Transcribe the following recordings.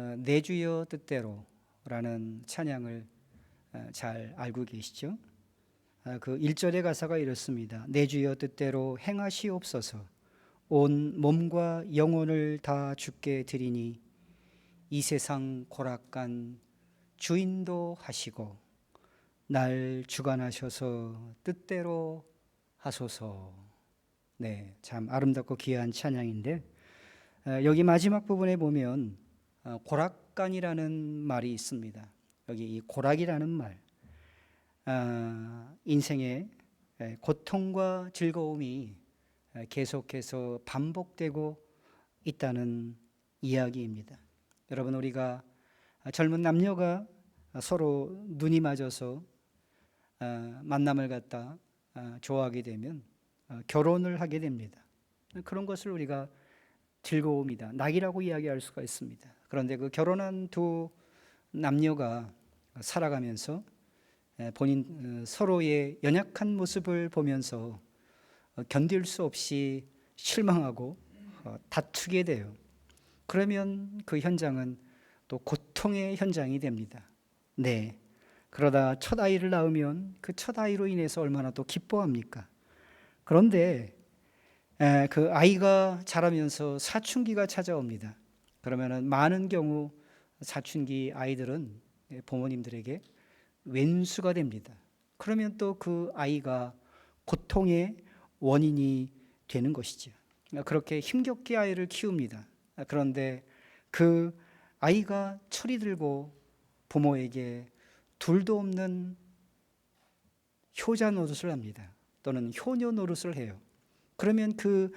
어, 내 주여 뜻대로라는 찬양을 어, 잘 알고 계시죠? 아, 그 1절의 가사가 이렇습니다. 내 주여 뜻대로 행하시옵소서 온 몸과 영혼을 다 주께 드리니 이 세상 고락간 주인도 하시고 날 주관하셔서 뜻대로 하소서. 네, 참 아름답고 귀한 찬양인데 어, 여기 마지막 부분에 보면 어, 고락간이라는 말이 있습니다. 여기 이 고락이라는 말, 아, 인생의 에, 고통과 즐거움이 에, 계속해서 반복되고 있다는 이야기입니다. 여러분 우리가 젊은 남녀가 서로 눈이 맞아서 아, 만남을 갖다 아, 좋아하게 되면 어, 결혼을 하게 됩니다. 그런 것을 우리가 즐거움이다, 낙이라고 이야기할 수가 있습니다. 그런데 그 결혼한 두 남녀가 살아가면서 에, 본인 어, 서로의 연약한 모습을 보면서 어, 견딜 수 없이 실망하고 어, 다투게 돼요. 그러면 그 현장은 또 고통의 현장이 됩니다. 네. 그러다 첫 아이를 낳으면 그 첫 아이로 인해서 얼마나 또 기뻐합니까? 그런데 에, 그 아이가 자라면서 사춘기가 찾아옵니다. 그러면은 많은 경우 사춘기 아이들은 예, 부모님들에게 왼수가 됩니다. 그러면 또 그 아이가 고통의 원인이 되는 것이죠. 그렇게 힘겹게 아이를 키웁니다. 그런데 그 아이가 철이 들고 부모에게 둘도 없는 효자 노릇을 합니다. 또는 효녀 노릇을 해요. 그러면 그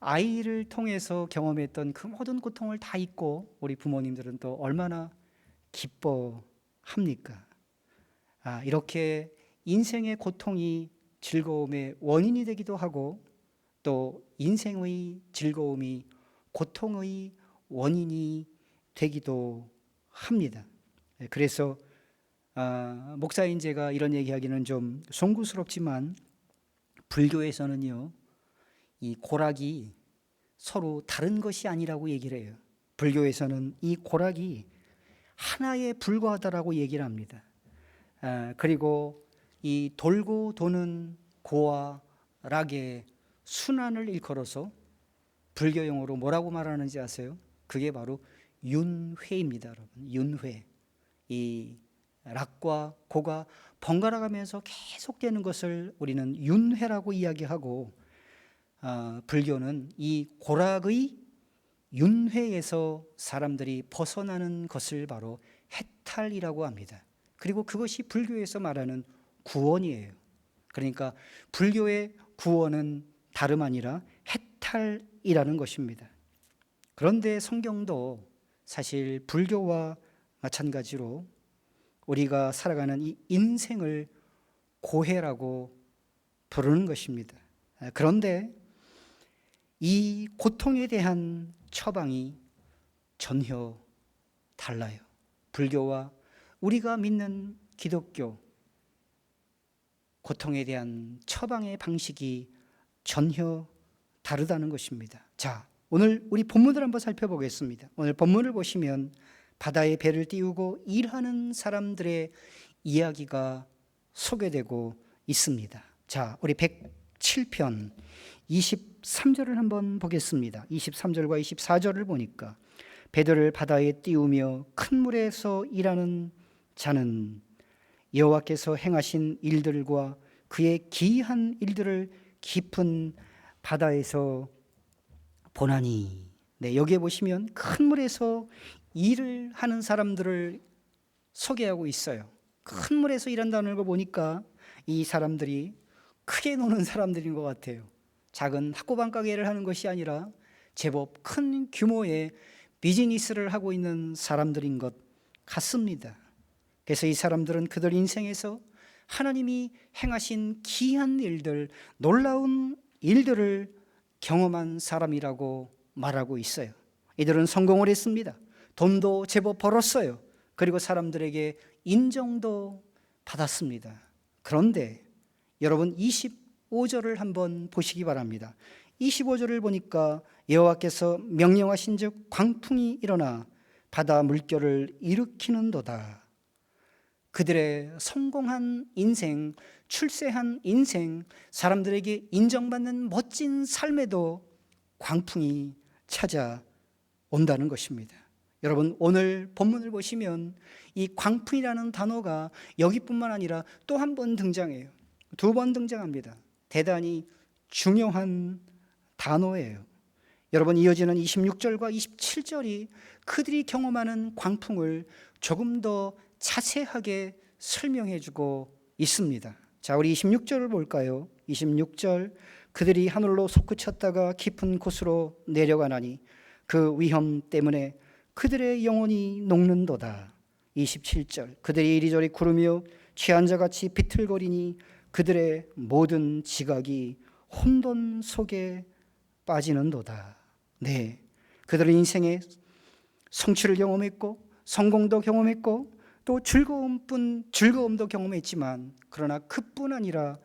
아이를 통해서 경험했던 그 모든 고통을 다 잊고 우리 부모님들은 또 얼마나 기뻐합니까? 아, 이렇게 인생의 고통이 즐거움의 원인이 되기도 하고 또 인생의 즐거움이 고통의 원인이 되기도 합니다. 예, 그래서 아, 목사인 제가 이런 얘기하기는 좀 송구스럽지만 불교에서는요 이 고락이 서로 다른 것이 아니라고 얘기를 해요. 불교에서는 이 고락이 하나에 불과하다라고 얘기를 합니다. 아, 그리고 이 돌고 도는 고와 락의 순환을 일컬어서 불교 용어로 뭐라고 말하는지 아세요? 그게 바로 윤회입니다, 여러분. 윤회. 이 락과 고가 번갈아 가면서 계속되는 것을 우리는 윤회라고 이야기하고 아, 불교는 이 고락의 윤회에서 사람들이 벗어나는 것을 바로 해탈이라고 합니다. 그리고 그것이 불교에서 말하는 구원이에요. 그러니까 불교의 구원은 다름 아니라 해탈이라는 것입니다. 그런데 성경도 사실 불교와 마찬가지로 우리가 살아가는 이 인생을 고해라고 부르는 것입니다. 그런데 이 고통에 대한 처방이 전혀 달라요. 불교와 우리가 믿는 기독교 고통에 대한 처방의 방식이 전혀 다르다는 것입니다. 자, 오늘 우리 본문을 한번 살펴보겠습니다. 오늘 본문을 보시면 바다에 배를 띄우고 일하는 사람들의 이야기가 소개되고 있습니다. 자, 우리 107편 23절을 한번 보겠습니다. 23절과 24절을 보니까 배들을 바다에 띄우며 큰 물에서 일하는 자는 여호와께서 행하신 일들과 그의 기이한 일들을 깊은 바다에서 보나니 네, 여기에 보시면 큰 물에서 일을 하는 사람들을 소개하고 있어요. 큰 물에서 일한다는 걸 보니까 이 사람들이 크게 노는 사람들인 것 같아요. 작은 학고방 가게를 하는 것이 아니라 제법 큰 규모의 비즈니스를 하고 있는 사람들인 것 같습니다. 그래서 이 사람들은 그들 인생에서 하나님이 행하신 기한 일들, 놀라운 일들을 경험한 사람이라고 말하고 있어요. 이들은 성공을 했습니다. 돈도 제법 벌었어요. 그리고 사람들에게 인정도 받았습니다. 그런데 여러분 25절을 한번 보시기 바랍니다. 25절을 보니까 여호와께서 명령하신즉 광풍이 일어나 바다 물결을 일으키는도다. 그들의 성공한 인생, 출세한 인생, 사람들에게 인정받는 멋진 삶에도 광풍이 찾아온다는 것입니다. 여러분, 오늘 본문을 보시면 이 광풍이라는 단어가 여기뿐만 아니라 또 한 번 등장해요. 두 번 등장합니다. 대단히 중요한 단어예요. 여러분, 이어지는 26절과 27절이 그들이 경험하는 광풍을 조금 더 자세하게 설명해 주고 있습니다. 자, 우리 26절을 볼까요? 26절 그들이 하늘로 솟구쳤다가 깊은 곳으로 내려가나니 그 위험 때문에 그들의 영혼이 녹는도다. 27절 그들이 이리저리 구르며 취한 자같이 비틀거리니 그들의 모든 지각이 혼돈 속에 빠지는도다. 네. 그들은 인생의 성취를 경험했고 성공도 경험했고 또 즐거움뿐 즐거움도 경험했지만 그러나 그뿐 아니라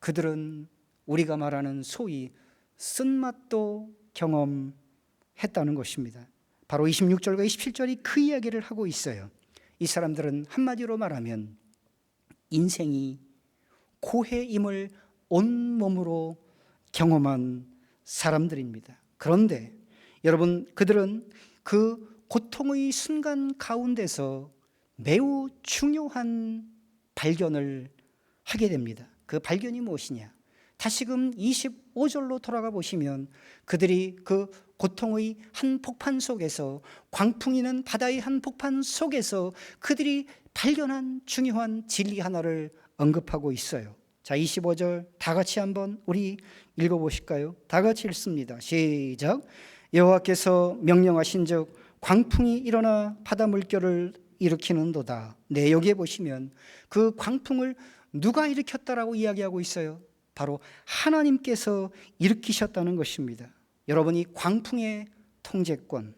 그들은 우리가 말하는 소위 쓴맛도 경험했다는 것입니다. 바로 26절과 27절이 그 이야기를 하고 있어요. 이 사람들은 한마디로 말하면 인생이 고해임을 온몸으로 경험한 사람들입니다. 그런데 여러분 그들은 그 고통의 순간 가운데서 매우 중요한 발견을 하게 됩니다. 그 발견이 무엇이냐? 다시금 25절로 돌아가 보시면 그들이 그 고통의 한 폭판 속에서 광풍이는 바다의 한 폭판 속에서 그들이 발견한 중요한 진리 하나를 언급하고 있어요. 자, 25절 다 같이 한번 우리 읽어 보실까요? 다 같이 읽습니다. 시작. 여호와께서 명령하신즉 광풍이 일어나 바다 물결을 일으키는도다. 네, 여기에 보시면 그 광풍을 누가 일으켰다라고 이야기하고 있어요? 바로 하나님께서 일으키셨다는 것입니다. 여러분이 광풍의 통제권,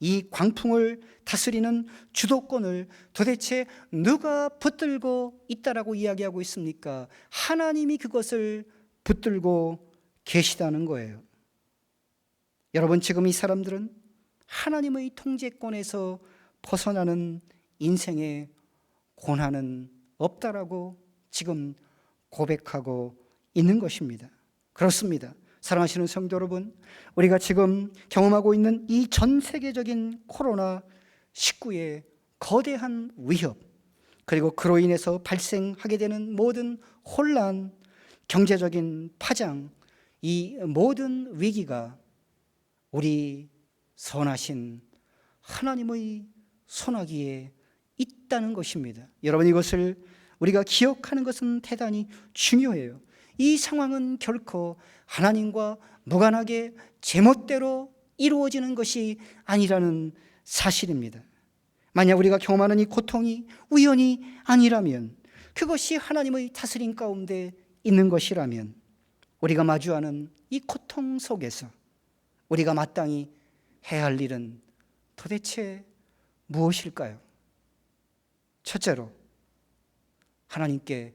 이 광풍을 다스리는 주도권을 도대체 누가 붙들고 있다라고 이야기하고 있습니까? 하나님이 그것을 붙들고 계시다는 거예요. 여러분 지금 이 사람들은 하나님의 통제권에서 벗어나는 인생의 고난은 없다라고 지금 고백하고 있는 것입니다. 그렇습니다. 사랑하시는 성도 여러분, 우리가 지금 경험하고 있는 이 전 세계적인 코로나 19의 거대한 위협, 그리고 그로 인해서 발생하게 되는 모든 혼란, 경제적인 파장, 이 모든 위기가 우리 선하신 하나님의 손아귀에 있다는 것입니다. 여러분 이것을 우리가 기억하는 것은 대단히 중요해요. 이 상황은 결코 하나님과 무관하게 제멋대로 이루어지는 것이 아니라는 사실입니다. 만약 우리가 경험하는 이 고통이 우연이 아니라면 그것이 하나님의 다스림 가운데 있는 것이라면 우리가 마주하는 이 고통 속에서 우리가 마땅히 해야 할 일은 도대체 무엇일까요? 첫째로 하나님께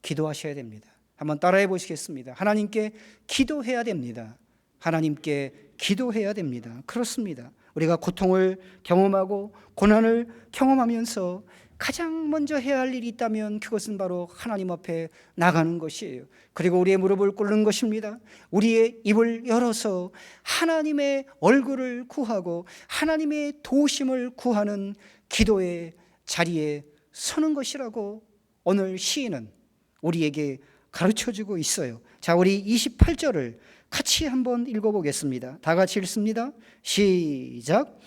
기도하셔야 됩니다. 한번 따라해 보시겠습니다. 하나님께 기도해야 됩니다. 하나님께 기도해야 됩니다. 그렇습니다. 우리가 고통을 경험하고 고난을 경험하면서 가장 먼저 해야 할 일이 있다면 그것은 바로 하나님 앞에 나가는 것이에요. 그리고 우리의 무릎을 꿇는 것입니다. 우리의 입을 열어서 하나님의 얼굴을 구하고 하나님의 도심을 구하는 기도의 자리에 서는 것이라고 오늘 시인은 우리에게 가르쳐 주고 있어요. 자, 우리 28절을 같이 한번 읽어보겠습니다. 다 같이 읽습니다. 시작.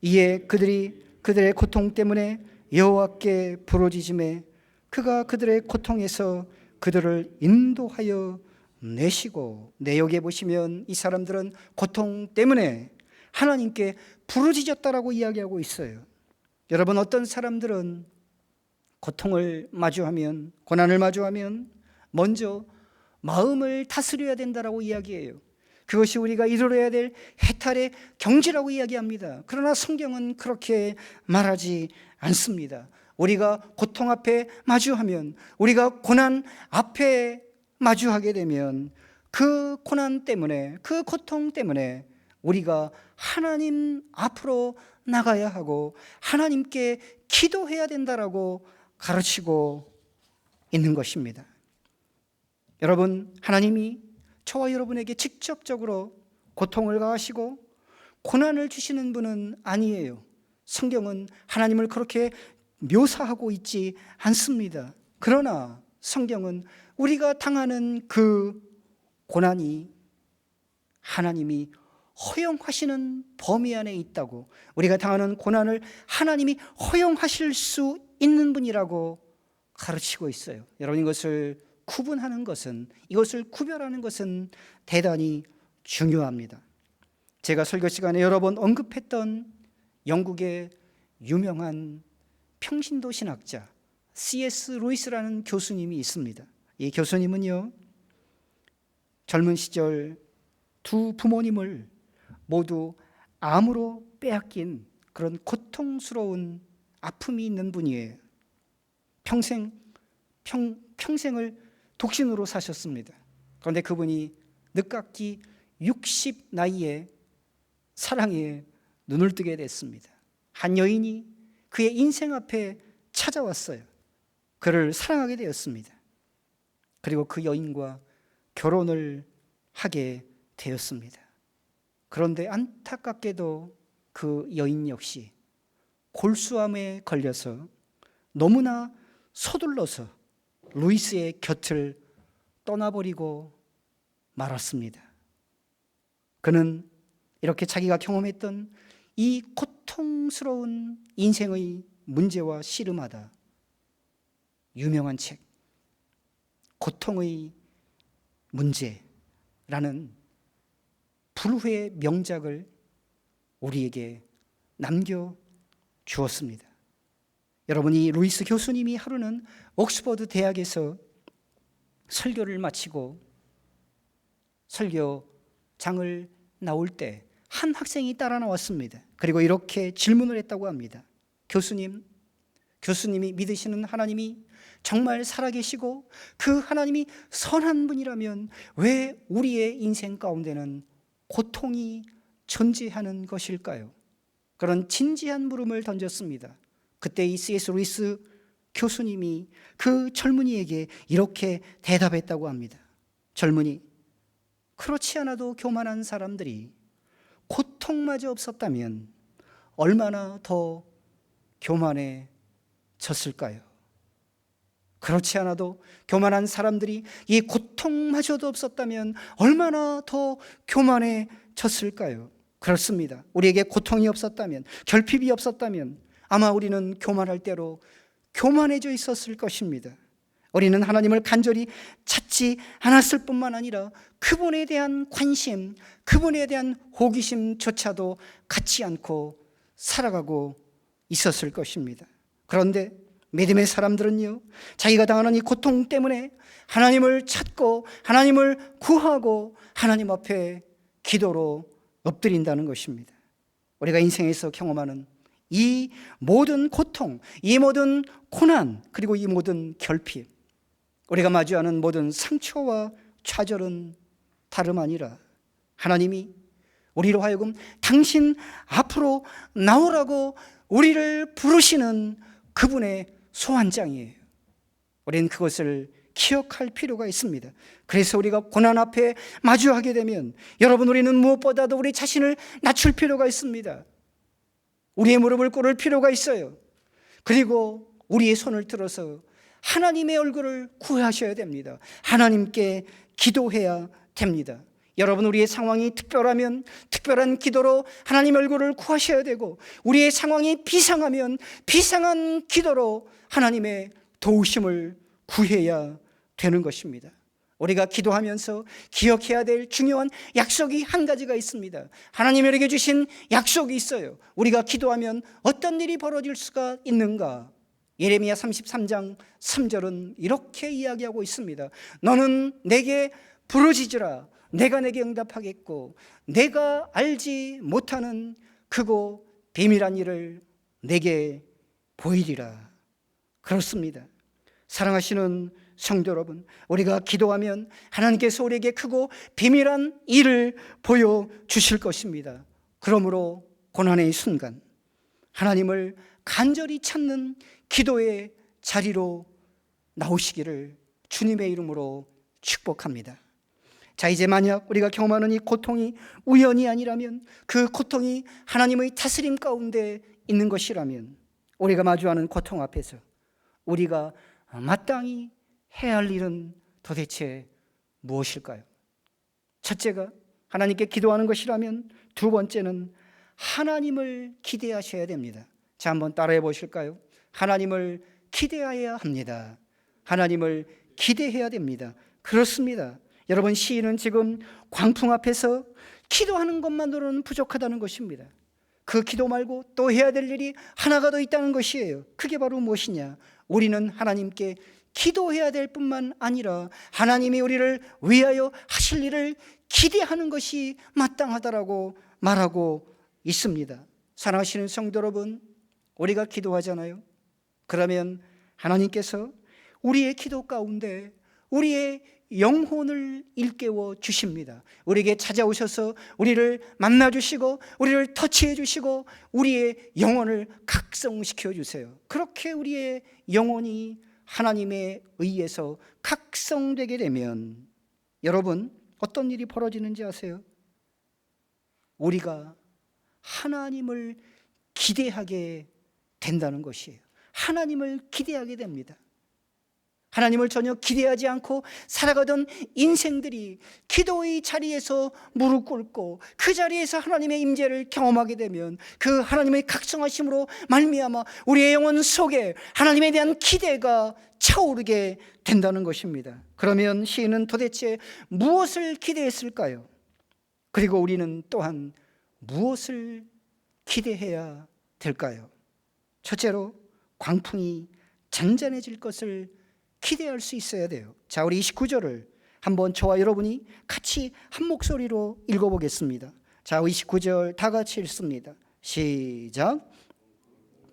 이에 그들이 그들의 고통 때문에 여호와께 부르짖음에 그가 그들의 고통에서 그들을 인도하여 내시고 내역에 보시면 이 사람들은 고통 때문에 하나님께 부르짖었다라고 이야기하고 있어요. 여러분 어떤 사람들은 고통을 마주하면 고난을 마주하면 먼저 마음을 다스려야 된다라고 이야기해요. 그것이 우리가 이루어야 될 해탈의 경지라고 이야기합니다. 그러나 성경은 그렇게 말하지 않습니다. 우리가 고통 앞에 마주하면, 우리가 고난 앞에 마주하게 되면 그 고난 때문에, 그 고통 때문에 우리가 하나님 앞으로 나가야 하고 하나님께 기도해야 된다라고 가르치고 있는 것입니다. 여러분, 하나님이 저와 여러분에게 직접적으로 고통을 가하시고 고난을 주시는 분은 아니에요. 성경은 하나님을 그렇게 묘사하고 있지 않습니다. 그러나 성경은 우리가 당하는 그 고난이 하나님이 허용하시는 범위 안에 있다고 우리가 당하는 고난을 하나님이 허용하실 수 있는 분이라고 가르치고 있어요. 여러분 이것을 구분하는 것은 이것을 구별하는 것은 대단히 중요합니다. 제가 설교 시간에 여러 번 언급했던 영국의 유명한 평신도 신학자 C.S. 루이스라는 교수님이 있습니다. 이 교수님은요 젊은 시절 두 부모님을 모두 암으로 빼앗긴 그런 고통스러운 아픔이 있는 분이에요. 평생 평, 평생을 독신으로 사셨습니다. 그런데 그분이 늦깎이 60 나이에 사랑에 눈을 뜨게 됐습니다. 한 여인이 그의 인생 앞에 찾아왔어요. 그를 사랑하게 되었습니다. 그리고 그 여인과 결혼을 하게 되었습니다. 그런데 안타깝게도 그 여인 역시 골수암에 걸려서 너무나 서둘러서 루이스의 곁을 떠나버리고 말았습니다. 그는 이렇게 자기가 경험했던 이 고통스러운 인생의 문제와 씨름하다 유명한 책 고통의 문제라는 불후의 명작을 우리에게 남겨 주었습니다. 여러분이 루이스 교수님이 하루는 옥스퍼드 대학에서 설교를 마치고 설교장을 나올 때 한 학생이 따라 나왔습니다. 그리고 이렇게 질문을 했다고 합니다. 교수님, 교수님이 믿으시는 하나님이 정말 살아계시고 그 하나님이 선한 분이라면 왜 우리의 인생 가운데는 고통이 존재하는 것일까요? 그런 진지한 물음을 던졌습니다. 그때 이 C.S. 루이스 교수님이 그 젊은이에게 이렇게 대답했다고 합니다. 젊은이, 그렇지 않아도 교만한 사람들이 고통마저 없었다면 얼마나 더 교만해졌을까요? 그렇지 않아도 교만한 사람들이 이 고통마저도 없었다면 얼마나 더 교만해졌을까요? 그렇습니다. 우리에게 고통이 없었다면, 결핍이 없었다면 아마 우리는 교만할 대로 교만해져 있었을 것입니다. 우리는 하나님을 간절히 찾지 않았을 뿐만 아니라 그분에 대한 관심, 그분에 대한 호기심조차도 갖지 않고 살아가고 있었을 것입니다. 그런데 믿음의 사람들은요, 자기가 당하는 이 고통 때문에 하나님을 찾고 하나님을 구하고 하나님 앞에 기도로 엎드린다는 것입니다. 우리가 인생에서 경험하는 이 모든 고통, 이 모든 고난, 그리고 이 모든 결핍, 우리가 마주하는 모든 상처와 좌절은 다름 아니라 하나님이 우리로 하여금 당신 앞으로 나오라고 우리를 부르시는 그분의 소환장이에요. 우리는 그것을 기억할 필요가 있습니다. 그래서 우리가 고난 앞에 마주하게 되면 여러분 우리는 무엇보다도 우리 자신을 낮출 필요가 있습니다. 우리의 무릎을 꿇을 필요가 있어요. 그리고 우리의 손을 들어서 하나님의 얼굴을 구하셔야 됩니다. 하나님께 기도해야 됩니다. 여러분 우리의 상황이 특별하면 특별한 기도로 하나님 얼굴을 구하셔야 되고 우리의 상황이 비상하면 비상한 기도로 하나님의 도우심을 구해야 되는 것입니다. 우리가 기도하면서 기억해야 될 중요한 약속이 한 가지가 있습니다. 하나님에게 주신 약속이 있어요. 우리가 기도하면 어떤 일이 벌어질 수가 있는가? 예레미야 33장 3절은 이렇게 이야기하고 있습니다. 너는 내게 부르짖으라. 내가 내게 응답하겠고 내가 알지 못하는 크고 비밀한 일을 내게 보이리라. 그렇습니다. 사랑하시는 성도 여러분, 우리가 기도하면 하나님께서 우리에게 크고 비밀한 일을 보여 주실 것입니다. 그러므로 고난의 순간, 하나님을 간절히 찾는 기도의 자리로 나오시기를 주님의 이름으로 축복합니다. 자, 이제 만약 우리가 경험하는 이 고통이 우연이 아니라면 그 고통이 하나님의 다스림 가운데 있는 것이라면 우리가 마주하는 고통 앞에서 우리가 마땅히 해야 할 일은 도대체 무엇일까요? 첫째가 하나님께 기도하는 것이라면 두 번째는 하나님을 기대하셔야 됩니다. 자, 한번 따라해 보실까요? 하나님을 기대해야 합니다. 하나님을 기대해야 됩니다. 그렇습니다. 여러분, 시인은 지금 광풍 앞에서 기도하는 것만으로는 부족하다는 것입니다. 그 기도 말고 또 해야 될 일이 하나가 더 있다는 것이에요. 그게 바로 무엇이냐? 우리는 하나님께 기도해야 될 뿐만 아니라 하나님이 우리를 위하여 하실 일을 기대하는 것이 마땅하다라고 말하고 있습니다. 사랑하시는 성도 여러분, 우리가 기도하잖아요. 그러면 하나님께서 우리의 기도 가운데 우리의 영혼을 일깨워 주십니다. 우리에게 찾아오셔서 우리를 만나 주시고 우리를 터치해 주시고 우리의 영혼을 각성시켜 주세요. 그렇게 우리의 영혼이 하나님의 의에서 각성되게 되면 여러분 어떤 일이 벌어지는지 아세요? 우리가 하나님을 기대하게 된다는 것이에요. 하나님을 기대하게 됩니다. 하나님을 전혀 기대하지 않고 살아가던 인생들이 기도의 자리에서 무릎 꿇고 그 자리에서 하나님의 임재를 경험하게 되면 그 하나님의 각성하심으로 말미암아 우리의 영혼 속에 하나님에 대한 기대가 차오르게 된다는 것입니다. 그러면 시인은 도대체 무엇을 기대했을까요? 그리고 우리는 또한 무엇을 기대해야 될까요? 첫째로 광풍이 잔잔해질 것을 기대할 수 있어야 돼요. 자, 우리 29절을 한번 저와 여러분이 같이 한 목소리로 읽어보겠습니다. 자, 29절 다 같이 읽습니다. 시작.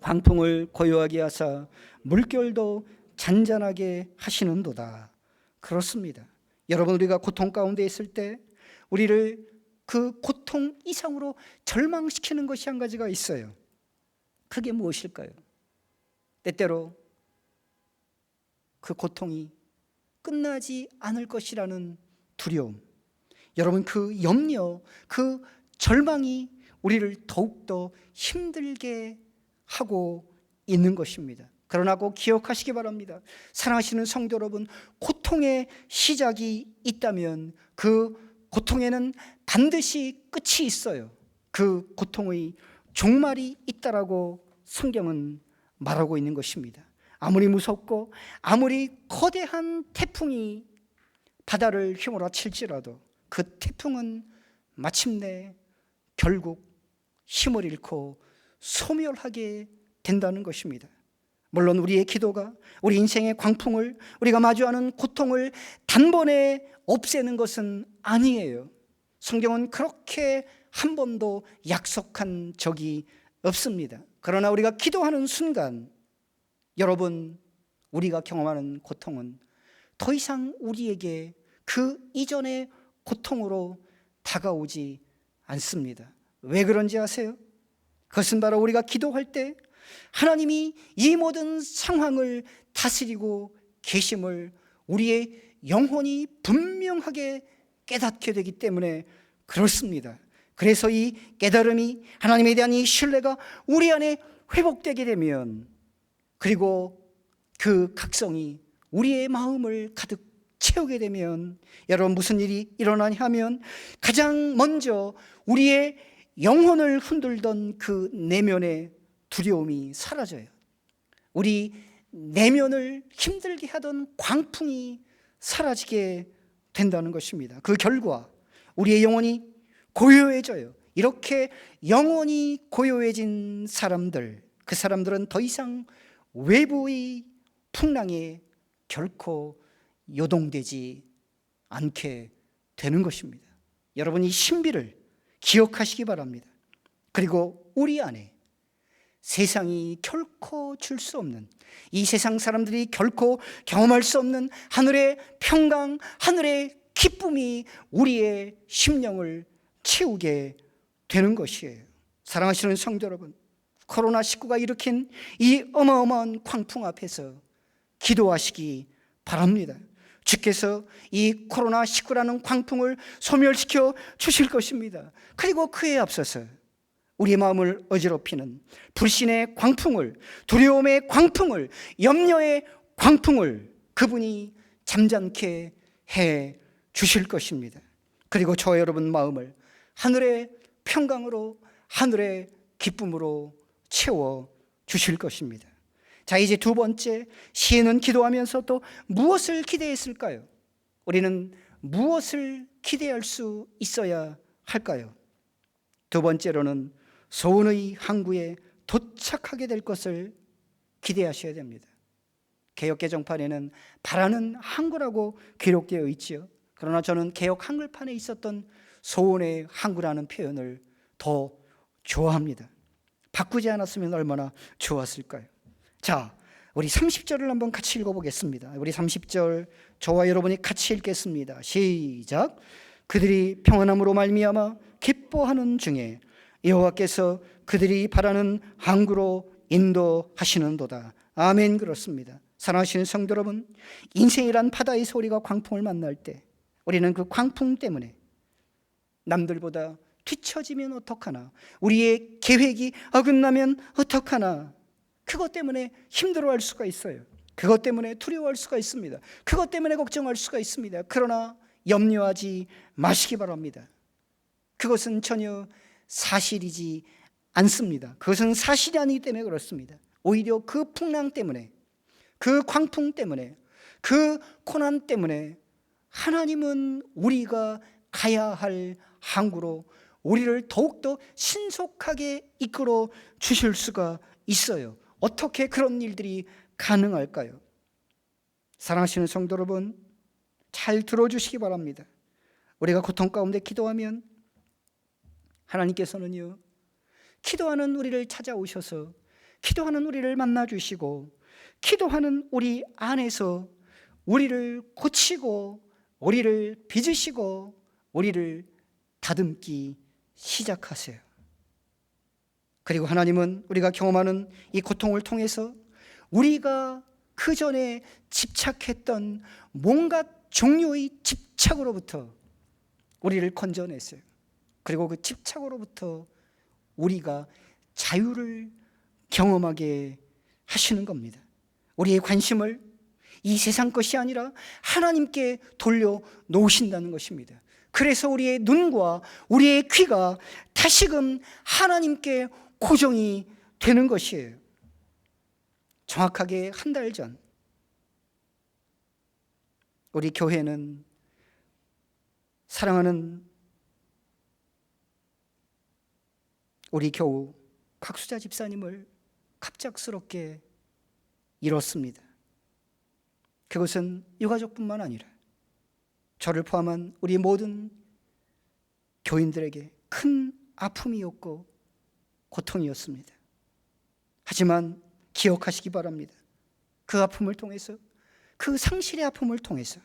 광풍을 고요하게 하사 물결도 잔잔하게 하시는도다. 그렇습니다. 여러분 우리가 고통 가운데 있을 때 우리를 그 고통 이상으로 절망시키는 것이 한 가지가 있어요. 그게 무엇일까요? 때때로 그 고통이 끝나지 않을 것이라는 두려움. 여러분 그 염려, 그 절망이 우리를 더욱더 힘들게 하고 있는 것입니다. 그러나 꼭 기억하시기 바랍니다. 사랑하시는 성도 여러분, 고통의 시작이 있다면 그 고통에는 반드시 끝이 있어요. 그 고통의 종말이 있다라고 성경은 말하고 있는 것입니다. 아무리 무섭고 아무리 거대한 태풍이 바다를 휘몰아칠지라도 그 태풍은 마침내 결국 힘을 잃고 소멸하게 된다는 것입니다. 물론 우리의 기도가 우리 인생의 광풍을 우리가 마주하는 고통을 단번에 없애는 것은 아니에요. 성경은 그렇게 한 번도 약속한 적이 없습니다. 그러나 우리가 기도하는 순간 여러분 우리가 경험하는 고통은 더 이상 우리에게 그 이전의 고통으로 다가오지 않습니다. 왜 그런지 아세요? 그것은 바로 우리가 기도할 때 하나님이 이 모든 상황을 다스리고 계심을 우리의 영혼이 분명하게 깨닫게 되기 때문에 그렇습니다. 그래서 이 깨달음이 하나님에 대한 이 신뢰가 우리 안에 회복되게 되면 그리고 그 각성이 우리의 마음을 가득 채우게 되면 여러분 무슨 일이 일어나냐 하면 가장 먼저 우리의 영혼을 흔들던 그 내면의 두려움이 사라져요. 우리 내면을 힘들게 하던 광풍이 사라지게 된다는 것입니다. 그 결과 우리의 영혼이 고요해져요. 이렇게 영혼이 고요해진 사람들, 그 사람들은 더 이상 외부의 풍랑에 결코 요동되지 않게 되는 것입니다. 여러분 이 신비를 기억하시기 바랍니다. 그리고 우리 안에 세상이 결코 줄 수 없는 이 세상 사람들이 결코 경험할 수 없는 하늘의 평강, 하늘의 기쁨이 우리의 심령을 채우게 되는 것이에요. 사랑하시는 성도 여러분, 코로나19가 일으킨 이 어마어마한 광풍 앞에서 기도하시기 바랍니다. 주께서 이 코로나19라는 광풍을 소멸시켜 주실 것입니다. 그리고 그에 앞서서 우리 마음을 어지럽히는 불신의 광풍을, 두려움의 광풍을, 염려의 광풍을 그분이 잠잠케 해 주실 것입니다. 그리고 저 여러분 마음을 하늘의 평강으로, 하늘의 기쁨으로 채워 주실 것입니다. 자, 이제 두 번째, 시인은 기도하면서 또 무엇을 기대했을까요? 우리는 무엇을 기대할 수 있어야 할까요? 두 번째로는 소원의 항구에 도착하게 될 것을 기대하셔야 됩니다. 개혁 개정판에는 바라는 항구라고 기록되어 있지요. 그러나 저는 개혁 한글판에 있었던 소원의 항구라는 표현을 더 좋아합니다. 바꾸지 않았으면 얼마나 좋았을까요? 자, 우리 30절을 한번 같이 읽어보겠습니다. 우리 30절 저와 여러분이 같이 읽겠습니다. 시작. 그들이 평안함으로 말미암아 기뻐하는 중에 여호와께서 그들이 바라는 항구로 인도하시는도다. 아멘 그렇습니다. 사랑하시는 성도 여러분, 인생이란 바다의 소리가 광풍을 만날 때 우리는 그 광풍 때문에 남들보다 뒤처지면 어떡하나 우리의 계획이 어긋나면 어떡하나 그것 때문에 힘들어할 수가 있어요. 그것 때문에 두려워할 수가 있습니다. 그것 때문에 걱정할 수가 있습니다. 그러나 염려하지 마시기 바랍니다. 그것은 전혀 사실이지 않습니다. 그것은 사실이 아니기 때문에 그렇습니다. 오히려 그 풍랑 때문에, 그 광풍 때문에, 그 고난 때문에 하나님은 우리가 가야 할 항구로 우리를 더욱더 신속하게 이끌어 주실 수가 있어요. 어떻게 그런 일들이 가능할까요? 사랑하시는 성도 여러분, 잘 들어주시기 바랍니다. 우리가 고통 가운데 기도하면 하나님께서는요, 기도하는 우리를 찾아오셔서 기도하는 우리를 만나주시고 기도하는 우리 안에서 우리를 고치고 우리를 빚으시고 우리를 다듬기 시작하세요. 그리고 하나님은 우리가 경험하는 이 고통을 통해서 우리가 그 전에 집착했던 뭔가 종류의 집착으로부터 우리를 건져냈어요. 그리고 그 집착으로부터 우리가 자유를 경험하게 하시는 겁니다. 우리의 관심을 이 세상 것이 아니라 하나님께 돌려 놓으신다는 것입니다. 그래서 우리의 눈과 우리의 귀가 다시금 하나님께 고정이 되는 것이에요. 정확하게 한 달 전, 우리 교회는 사랑하는 우리 교우 곽수자 집사님을 갑작스럽게 잃었습니다. 그것은 유가족뿐만 아니라 저를 포함한 우리 모든 교인들에게 큰 아픔이었고 고통이었습니다. 하지만 기억하시기 바랍니다. 그 아픔을 통해서 그 상실의 아픔을 통해서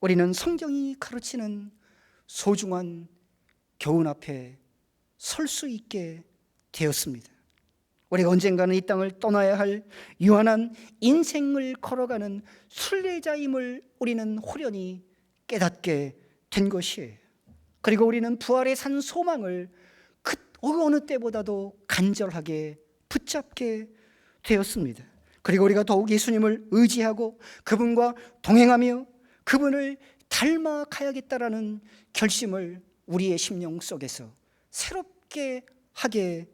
우리는 성경이 가르치는 소중한 교훈 앞에 설 수 있게 되었습니다. 우리가 언젠가는 이 땅을 떠나야 할 유한한 인생을 걸어가는 순례자임을 우리는 호련히 깨닫게 된 것이에요. 그리고 우리는 부활의 산 소망을 그 어느 때보다도 간절하게 붙잡게 되었습니다. 그리고 우리가 더욱 예수님을 의지하고 그분과 동행하며 그분을 닮아 가야겠다라는 결심을 우리의 심령 속에서 새롭게 하게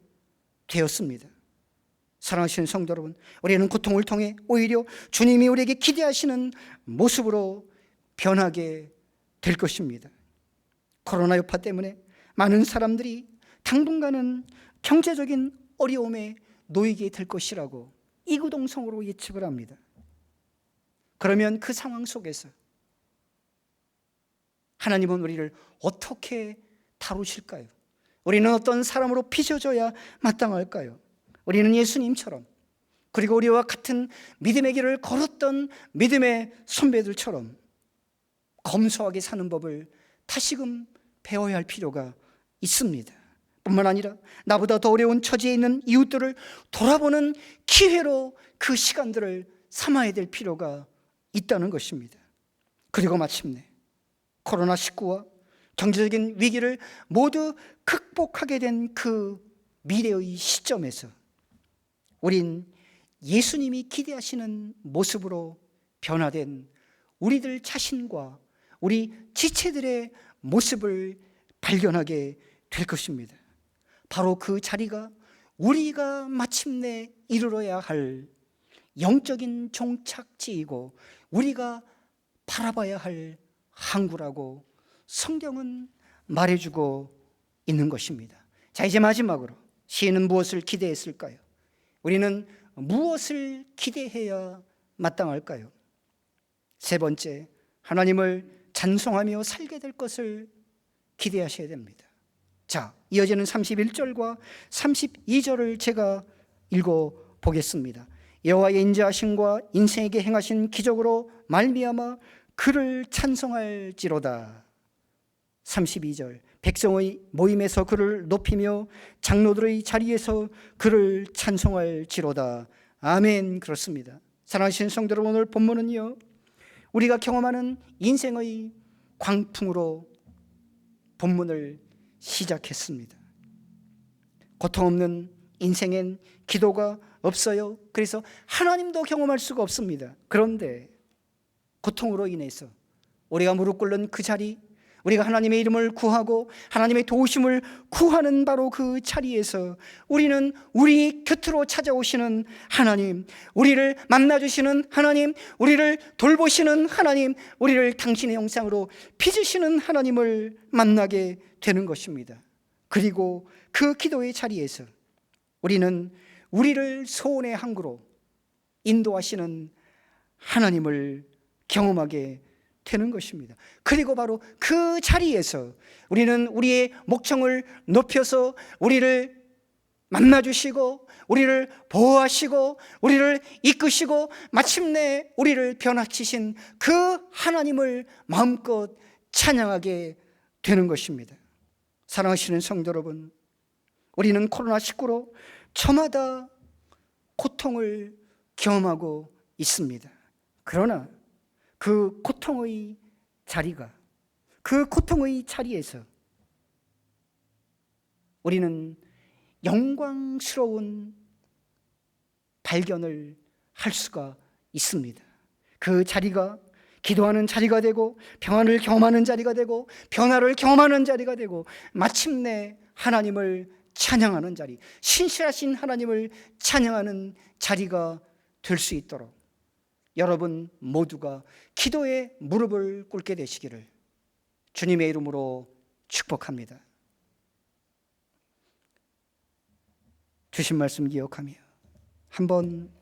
되었습니다. 사랑하시는 성도 여러분, 우리는 고통을 통해 오히려 주님이 우리에게 기대하시는 모습으로 변하게 될 것입니다. 코로나 여파 때문에 많은 사람들이 당분간은 경제적인 어려움에 놓이게 될 것이라고 이구동성으로 예측을 합니다. 그러면 그 상황 속에서 하나님은 우리를 어떻게 다루실까요? 우리는 어떤 사람으로 빚어져야 마땅할까요? 우리는 예수님처럼 그리고 우리와 같은 믿음의 길을 걸었던 믿음의 선배들처럼 검소하게 사는 법을 다시금 배워야 할 필요가 있습니다. 뿐만 아니라 나보다 더 어려운 처지에 있는 이웃들을 돌아보는 기회로 그 시간들을 삼아야 될 필요가 있다는 것입니다. 그리고 마침내 코로나19와 경제적인 위기를 모두 극복하게 된 그 미래의 시점에서 우린 예수님이 기대하시는 모습으로 변화된 우리들 자신과 우리 지체들의 모습을 발견하게 될 것입니다. 바로 그 자리가 우리가 마침내 이르러야 할 영적인 종착지이고 우리가 바라봐야 할 항구라고 성경은 말해주고 있는 것입니다. 자, 이제 마지막으로 시인은 무엇을 기대했을까요? 우리는 무엇을 기대해야 마땅할까요? 세 번째, 하나님을 찬송하며 살게 될 것을 기대하셔야 됩니다. 자, 이어지는 31절과 32절을 제가 읽어 보겠습니다. 여호와의 인자하심과 인생에게 행하신 기적으로 말미암아 그를 찬송할지로다. 32절 백성의 모임에서 그를 높이며 장로들의 자리에서 그를 찬송할지로다. 아멘 그렇습니다. 사랑하신 성도 여러분 오늘 본문은요. 우리가 경험하는 인생의 광풍으로 본문을 시작했습니다. 고통 없는 인생엔 기도가 없어요. 그래서 하나님도 경험할 수가 없습니다. 그런데 고통으로 인해서 우리가 무릎 꿇는 그 자리, 우리가 하나님의 이름을 구하고 하나님의 도우심을 구하는 바로 그 자리에서 우리는 우리 곁으로 찾아오시는 하나님, 우리를 만나주시는 하나님, 우리를 돌보시는 하나님, 우리를 당신의 형상으로 빚으시는 하나님을 만나게 되는 것입니다. 그리고 그 기도의 자리에서 우리는 우리를 소원의 항구로 인도하시는 하나님을 경험하게 되는 것입니다. 그리고 바로 그 자리에서 우리는 우리의 목청을 높여서 우리를 만나 주시고 우리를 보호하시고 우리를 이끄시고 마침내 우리를 변화시신 그 하나님을 마음껏 찬양하게 되는 것입니다. 사랑하시는 성도 여러분, 우리는 코로나19로 저마다 고통을 경험하고 있습니다. 그러나 그 고통의 자리가 그 고통의 자리에서 우리는 영광스러운 발견을 할 수가 있습니다. 그 자리가 기도하는 자리가 되고 평안을 경험하는 자리가 되고 변화를 경험하는 자리가 되고 마침내 하나님을 찬양하는 자리, 신실하신 하나님을 찬양하는 자리가 될 수 있도록 여러분 모두가 기도에 무릎을 꿇게 되시기를 주님의 이름으로 축복합니다. 주신 말씀 기억하며 한번